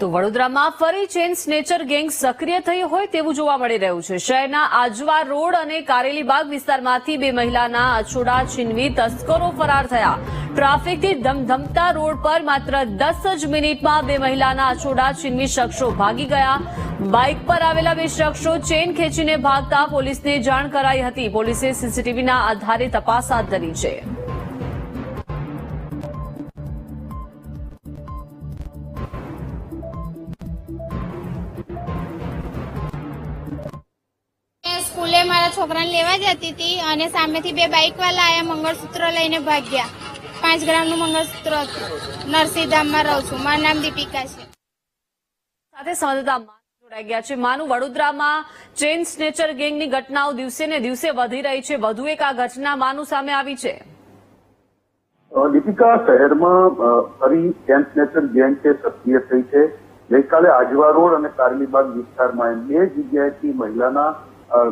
તો વડોદરામાં ફરી ચેન સ્નેચર ગેંગ સક્રિય થઈ હોય તેવું જોવા મળી રહ્યું છે. શહેરના આજવા રોડ અને કારેલીબાગ વિસ્તારમાંથી બે મહિલાના અછોડા છીનવી તસ્કરો ફરાર થયા. ટ્રાફિકથી ધમધમતા રોડ પર માત્ર દસ જ મિનિટમાં બે મહિલાના અછોડા છીનવી શખ્સો ભાગી ગયા. બાઇક પર આવેલા બે શખ્સો ચેન ખેંચીને ભાગતા પોલીસને જાણ કરાઈ હતી. પોલીસે સીસીટીવીના આધારે તપાસ હાથ ધરી છે. મારા છોકરાને લેવા જતી હતી અને સામેથી બે બાઇક વાળા આયા મંગળસૂત્ર લઈને ભાગ્યા. પાંચ ગ્રામનું મંગળસૂત્ર હતું. નરસિંહધામમાં રહું છું. મારું નામ દીપિકા છે. સાથે સંવાદદાતા જોડાઈ ગયા છે માનું વડોદરામાં. ચેન સ્નેચર ગેંગની ઘટનાઓ દિવસે ને દિવસે વધી રહી છે. વધુ એક આ ઘટના માનું સામે આવી છે. દીપિકા શહેરમાં ફરી ચેન સ્નેચર ગેંગ છે સક્રિય થઈ છે. ગઈકાલે આજવા રોડ અને કારલીબાગ વિસ્તારમાં બે જગ્યાએથી મહિલાના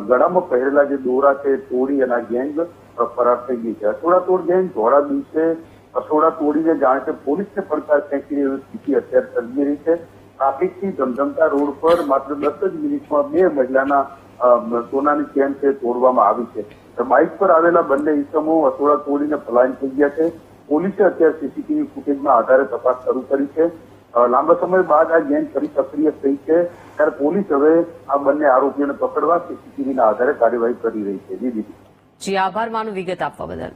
ગળામાં પહેરેલા જે દોરા છે, તોડી અને ગેંગ ફરાર થઈ ગઈ છે. અસોડાતોડ ગેંગ ધોળા દિવસે અસોડા તોડીને જાણે કે પોલીસને પડકાર ફેંકી એવી સ્થિતિ અત્યારે સર્જી રહી છે. ટ્રાફિકથી ધમધમતા રોડ પર માત્ર દસ જ મિનિટમાં બે મહિલાના સોનાની ચેન છે, તોડવામાં આવી છે. બાઇક પર આવેલા બંને ઇસમો અસોડા તોડીને પલાયન થઈ ગયા છે. પોલીસે અત્યારે સીસીટીવી ફૂટેજના આધારે તપાસ શરૂ કરી છે. લાંબા સમય બાદ આ ગેંગ ફરી સક્રિય થઈ છે. ત્યારે પોલીસ હવે આ બંને આરોપીઓને પકડવા સીસીટીવીના આધારે કાર્યવાહી કરી રહી છે. જી આભાર. માનું વિગત આપવા બદલ.